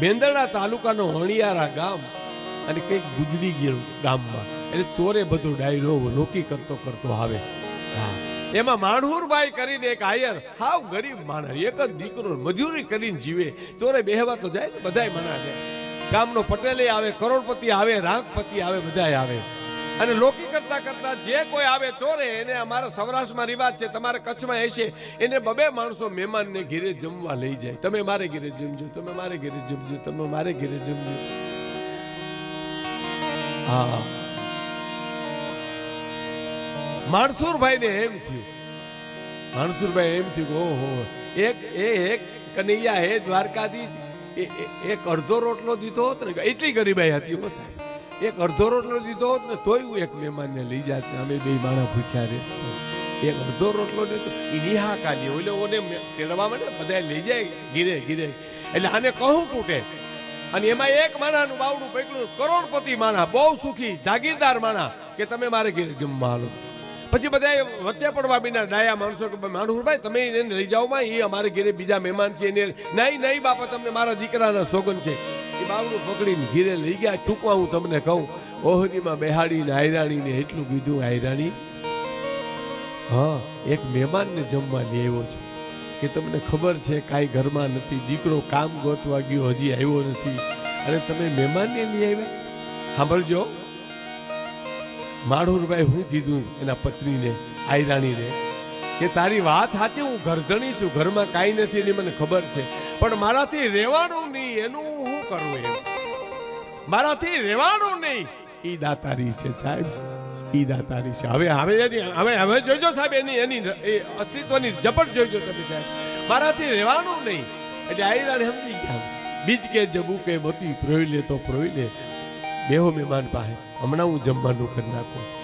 મેંદરડા તાલુકાનો હણિયારા ગામ અને કંઈક ગુજરી ગયું ગામમાં. એટલે ચોરે બધું ડાયરો નોકી કરતો કરતો આવે. હા. એમાં માણહુરભાઈ કરીને એક આયર, હાવ ગરીબ માણસ, એક જ દીકરો, મજૂરી કરીને જીવે. ચોરે બેહવા તો જાય ને, બધાય મના જાય. ગામનો પટેલે આવે, કરોડપતિ આવે, રાગપતિ આવે, બધાય આવે. અને લોકી કરતા કરતા જે કોઈ આવે ચોરે, એને અમારા સૌરાષ્ટ્રમાં રિવાજ છે, તમારે કચ્છમાં હશે એને બબે માણસો મહેમાનને ઘેરે જમવા લઈ જાય. તમે મારે ઘેરે જમજો, તમે મારે ઘેરે જમજો, તમે મારે ઘેરે જમજો. હા. માણસુરભાઈ ને એમ થયું. માણસુરભાઈ એમ થયું ઓહો, એક, એ એક કનૈયા હે દ્વારકાધીશ, એ, એ- એક અડધો રોટલો દીધો હતો ને, એટલી ગરીબાઈ હતી, હો સાહેબ. એક અડધો રોટલો દીધો હોત ને તોય હું એક મહેમાનને લઈ જાત ને અમે બે માણા ભૂખ્યા રે એક અડધો રોટલો ને એ ઈ નિહા કાલી ઓલે ઓને તેડવા માટે બધા લઈ જાય ગીરે ગીરે. એટલે આને કહું તૂટે. અને એમાં એક માણાનું બાવડું પૈકલું કરોડપતિ માણા, બહુ સુખી, જાગીરદાર માણા, કે તમે મારે ઘેરે જમવા હાલો. પછી બધા વચ્ચે પડવા બીના ડાયા માણસો કે માણુભાઈ તમે એને લઈ જાઓ માં, એ અમારે ઘેરે બીજા મહેમાન છે એને નહીં નહીં બાપા, તમને મારા દીકરાના સોગન છે. એ બાવડું પકડીને ઘીરે લઈ ગયા. ટૂંકમાં હું તમને કહું, ઓહરીમાં બેહાડીને, આયરાણીને એટલું કીધું, આયરાણી, હા, એક મહેમાનને જમવા લઈ આવ્યો કે તમને ખબર છે, કાંઈ ઘરમાં નથી. દીકરો કામ ગોતવા ગયો, હજી આવ્યો નથી. અને તમે મહેમાનને લઈ આવ્યા? સાંભળજો. માળુરભાઈ હું કીધું એના પત્નીને, આયરાણીને, કે તારી વાત સાચી, હું ઘરધણી છું. ઘરમાં કાંઈ નથી, એની મને ખબર છે. પણ મારાથી રહેવાનું નહીં. એનું હું કરવું એમ? મારાથી રહેવાનું નહીં. ઈ દાતારી છે સાહેબ. ઈ દાતારી છે. હવે હવે એની, હવે હવે જોજો સાહેબ, એની એની એ અસ્તિત્વની જબર જોજો તમે સાહેબ. મારાથી રહેવાનું નહીં. એટલે આયરાણી સમજી ગયા. બીજ કે જબુ કે મોતી, પ્રોઈ લે તો પ્રોઈ લે. બેહો મહેમાન પાસે. હમણાં હું જમવાનું કરી નાખું.